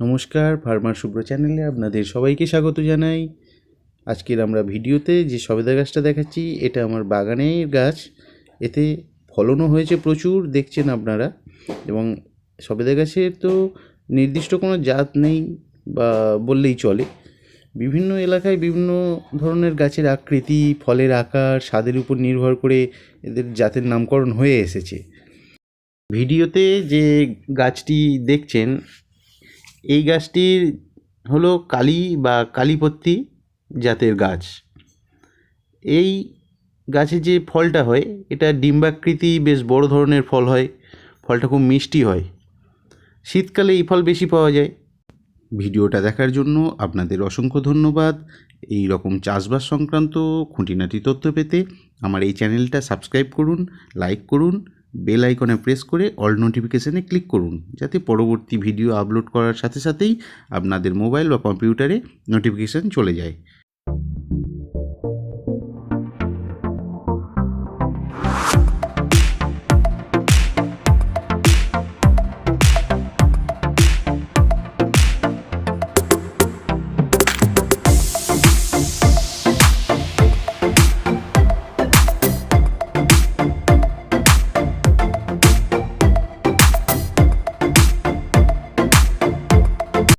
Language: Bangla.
নমস্কার, ফার্মার শুভ্র চ্যানেলে আপনাদের সবাইকে স্বাগত জানাই। আজকের আমরা ভিডিওতে যে সবেদা গাছটা দেখাচ্ছি, এটা আমার বাগানের গাছ। এতে ফলনও হয়েছে প্রচুর, দেখছেন আপনারা। এবং সবেদা গাছের তো নির্দিষ্ট কোনো জাত নেই বা বললেই চলে। বিভিন্ন এলাকায় বিভিন্ন ধরনের গাছের আকৃতি, ফলের আকার, স্বাদের উপর নির্ভর করে এদের জাতের নামকরণ হয়ে এসেছে। ভিডিওতে যে গাছটি দেখছেন এই গাছটির হলো কালী বা কালীপত্তি জাতের গাছ। এই গাছে যে ফলটা হয়, এটা ডিম্বাকৃতি বেশ বড় ধরনের ফল হয়, ফলটা খুব মিষ্টি হয়। শীতকালে এই ফল বেশি পাওয়া যায়। ভিডিওটা দেখার জন্য আপনাদের অসংখ্য ধন্যবাদ। এই রকম চাষবাস সংক্রান্ত খুঁটিনাটি তথ্য পেতে আমার এই চ্যানেলটা সাবস্ক্রাইব করুন, লাইক করুন বেল আইকনে প্রেস করে অল নোটিফিকেশানে ক্লিক করুন, যাতে পরবর্তী ভিডিও আপলোড করার সাথে সাথেই আপনাদের মোবাইল বা কম্পিউটারে নোটিফিকেশান চলে যায়।